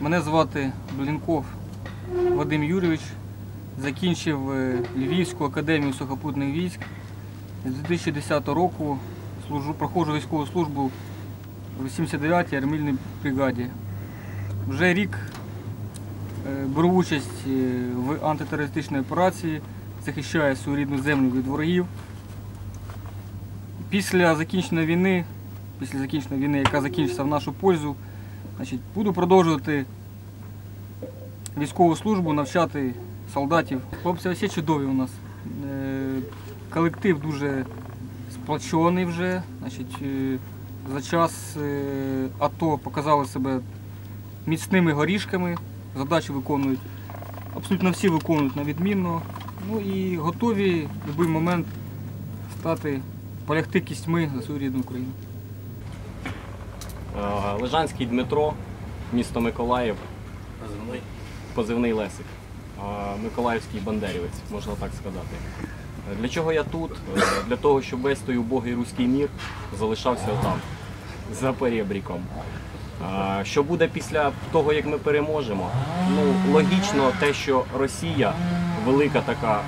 Мене звати Блінков Вадим Юрійович. Закінчив е, Львівську академію сухопутних військ. З 2010 року служу, проходжу військову службу в 79-й армійній бригаді. Вже рік е, беру участь е, в антитерористичній операції, захищаю свою рідну землю від ворогів. Після закінчення війни, після закінчення війни, яка закінчиться в нашу пользу, значить, буду продовжувати військову службу, навчати солдатів. Хлопці всі чудові у нас. Е, Колектив дуже сплочений вже. Значить, е, за час е, АТО показали себе міцними горішками, задачі виконують. Абсолютно всі виконують на відмінно. Ну і готові в будь-який момент стати, полягти кістьми за свою рідну Україну. Е, Лежанський Дмитро, місто Миколаїв, позивний Лесик. Е, Миколаївський бандерівець, можна так сказати. Для чого я тут? Е, Для того, щоб весь той убогий руський мір залишався там, за перебріком. Що буде після того, як ми переможемо? Ну, логічно те, що Росія велика така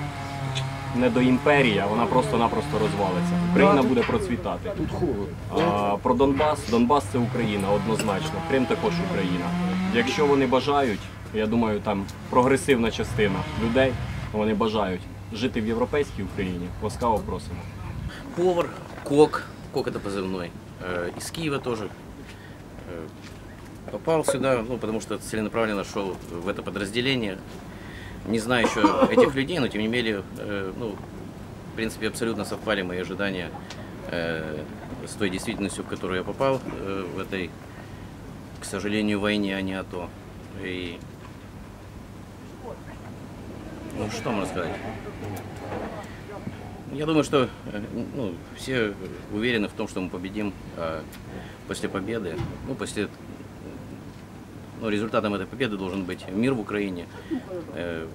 недоімперія, вона просто-напросто розвалиться. Україна буде процвітати. Тут холодно. А, про Донбас. Донбас це Україна, однозначно. Крим також Україна. Якщо вони бажають, я думаю, там прогресивна частина людей, вони бажають жити в європейській Україні, ласкаво просимо. Повар, кок, кок это позывной. Э, Из Киева тоже. Э, Попал сюда, ну, потому что целенаправленно шел в это подразделение. Не знаю еще этих людей, но тем не менее, э, ну, в принципе, абсолютно совпали мои ожидания э, с той действительностью, в которую я попал э, в этой, к сожалению, войне, а не АТО. И ну, что можно сказать? Я думаю, что э, ну, все уверены в том, что мы победим а после победы. Ну, после ну, результатом этой победы должен быть мир в Украине, э,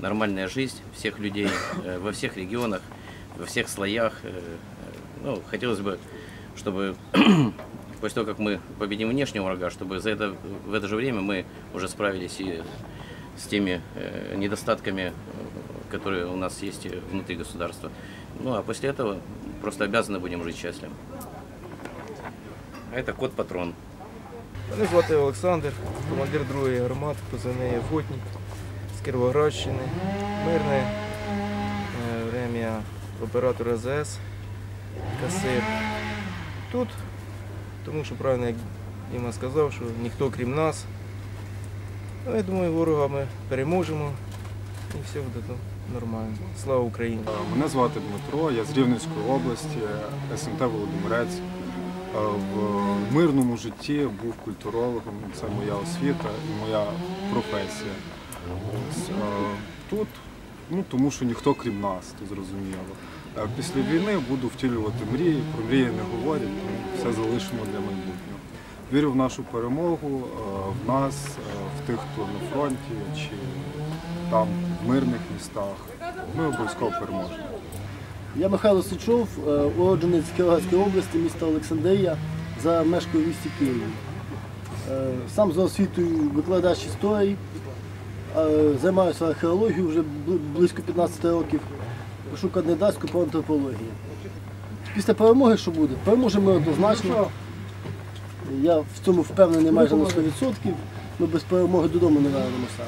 нормальная жизнь всех людей э, во всех регионах, во всех слоях. Э, э, ну, хотелось бы, чтобы после того, как мы победим внешнего врага, чтобы за это, в это же время мы уже справились и с теми э, недостатками, э, которые у нас есть внутри государства. Ну а после этого просто обязаны будем жить счастливо. А это кот-патрон. Мене звати Олександр, командир другої гармати, позивний Охотник з Кіровоградщини. Мирне е, время оператор АЗС, касир. Тут, тому що правильно, як Діма сказав, що ніхто крім нас. Ну, я думаю, ворога ми переможемо і все буде нормально. Слава Україні! Мене звати Дмитро, я з Рівненської області, СМТ Володимирець. Е, В мирному житті був культурологом, це моя освіта і моя професія. Е, Тут, ну тому що ніхто крім нас, то зрозуміло. Е, Після війни буду втілювати мрії, про мрії не говорять, тому все залишимо для майбутнього. Вірю в нашу перемогу, в нас, в тих, хто на фронті чи там в мирних містах. Ми обов'язково переможемо. Я Сичов, е, уродженець Кіровоградської області, міста Олександрія, за мешкаю в місті Києві. Е, Сам за освітою викладач історії, е, займаюся археологією вже близько 15 років, пишу кандидатську по антропології. Після перемоги що буде? Переможемо однозначно. Я в цьому впевнений майже на 100%. Ми без перемоги додому не вернемося.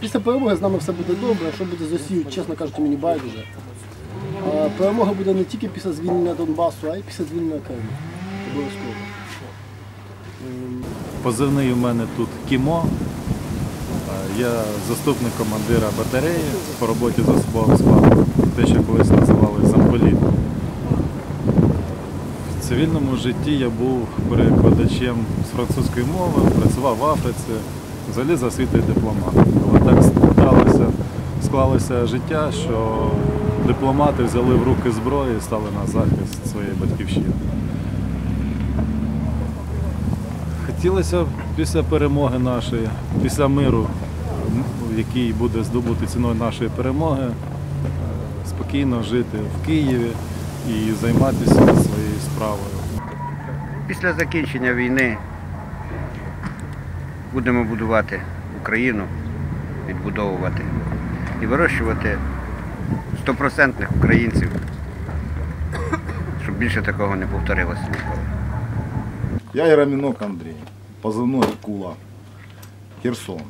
Після перемоги з нами все буде добре, що буде з Росією, чесно кажучи, мені байдуже. Перемога буде не тільки після звільнення Донбасу, а й після звільнення Криму. Обов'язково. Ем, Позивний у мене тут Кімо. Е, Я заступник командира батареї по роботі з особовим складом, те, що колись називали замполіт. В цивільному житті я був перекладачем з французької мови, працював в Африці, взагалі за освітою дипломат. Але так склалося, склалося життя, що дипломати взяли в руки зброю і стали на захист своєї батьківщини. Хотілося після перемоги нашої, після миру, який буде здобути ціною нашої перемоги, е, спокійно жити в Києві і займатися своєю справою. Після закінчення війни будемо будувати Україну, відбудовувати і вирощувати стопроцентних українців, щоб більше такого не повторилося ніколи. Я Яроминок Андрей, позывной Кула, Херсон.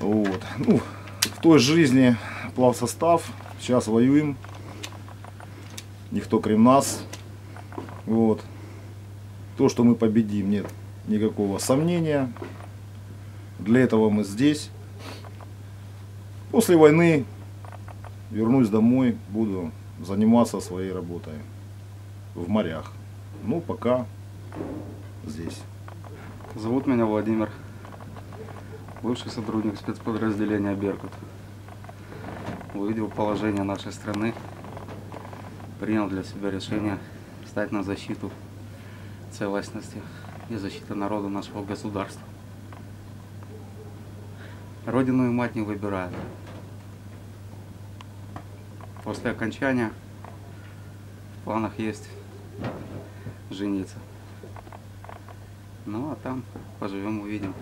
Вот. Ну, в той жизни плав состав, сейчас воюем, никто крем нас. Вот. То, что мы победим, нет никакого сомнения. Для этого мы здесь. После войны вернусь домой, буду заниматься своей работой в морях. Ну, пока здесь. Зовут меня Владимир, бывший сотрудник спецподразделения «Беркут». Увидел положение нашей страны, принял для себя решение стать на защиту целостности и защиты народа нашего государства. Родину и мать не выбирают. После окончания в планах есть жениться. Ну а там поживем, увидим.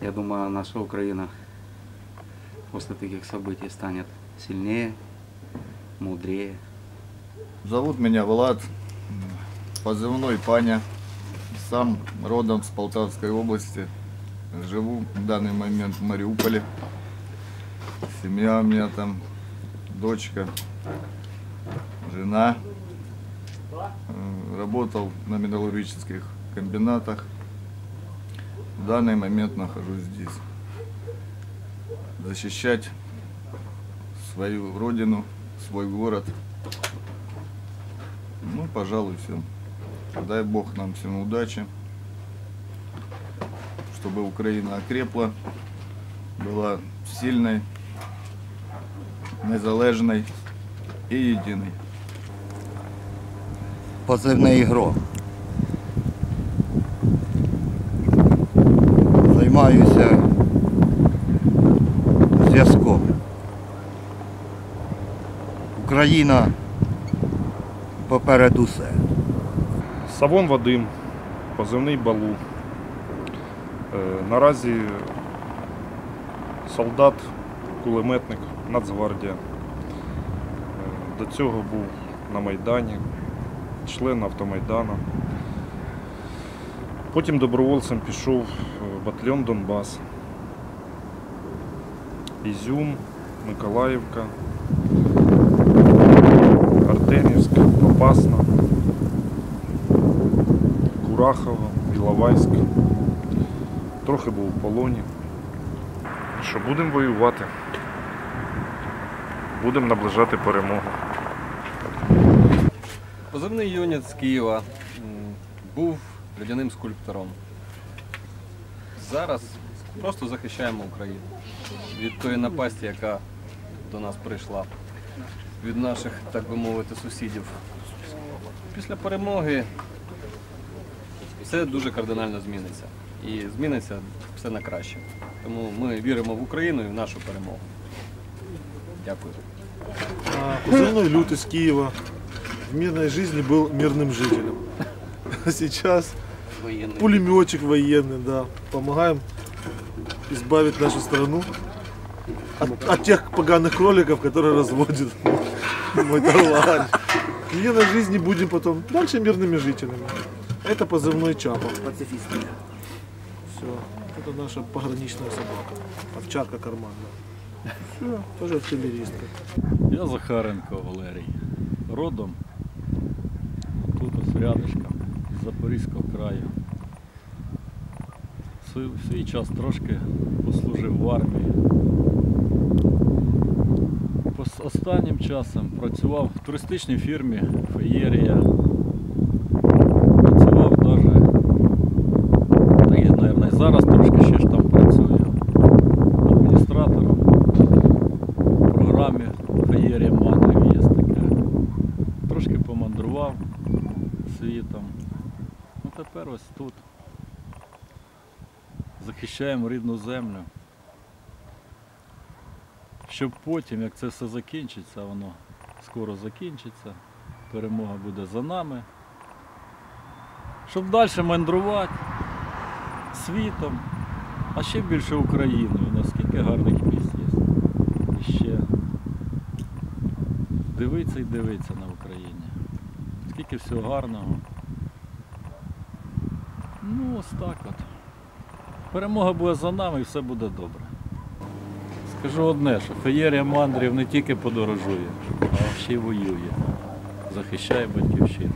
Я думаю, наша Украина после таких событий станет сильнее, мудрее. Зовут меня Влад, позывной Паня. Сам родом с Полтавской области. Живу в данный момент в Мариуполе. Семья у меня там, дочка, жена. Э, Работал на металлургических комбинатах. В данный момент нахожусь здесь. Защищать свою родину, свой город. Ну, пожалуй, все. Дай Бог нам всем удачи, чтобы Украина окрепла, была сильной, незалежной и единой. позивний ігро. Займаюся зв'язком. Україна поперед усе. Савон Вадим, позивний Балу. Е, Наразі солдат, кулеметник, Нацгвардія. Е, До цього був на Майдані, член автомайдану. Потім добровольцем пішов батальйон Донбас. Ізюм, Миколаївка, Артемівська, Попасна. Курахово, Іловайськ. Трохи був в полоні. Що будемо воювати? Будемо наближати перемогу. Позивний юніт з Києва. Був людяним скульптором. Зараз просто захищаємо Україну від тої напасті, яка до нас прийшла, від наших, так би мовити, сусідів. Після перемоги все дуже кардинально зміниться. І зміниться все на краще. Тому ми віримо в Україну і в нашу перемогу. Дякую. А, Позывной Лют из Киева. В мирной жизни был мирным жителем. А сейчас Военный. пулеметчик военный, да. Помогаем избавить нашу страну от, от тех поганых кроликов, которые разводит мой товарищ. В мирной жизни будем потом дальше мирными жителями. Это позывной Чапа. Пацифисты. Все. Это наша пограничная собака. Овчарка карманная. Все, тоже артиллеристка. Я Захаренко Валерій. Родом тут ось рядышком, з Запорізького краю. Свій, свій час трошки послужив в армії. Останнім часом працював в туристичній фірмі Феєрія. Працював навіть, та і, мабуть, і зараз трошки ще ж там працюю адміністратором в програмі Феєрія Мандрів є таке. Трошки помандрував світом. Ну тепер ось тут. Захищаємо рідну землю. Щоб потім, як це все закінчиться, воно скоро закінчиться, перемога буде за нами. Щоб далі мандрувати, світом, а ще більше Україною. Наскільки гарних місць є. І ще дивиться і дивиться на Україні. Скільки всього гарного. Ну, ось так от. Перемога буде за нами і все буде добре. Скажу одне, що феєрія мандрів не тільки подорожує, а ще й воює. Захищає батьківщину.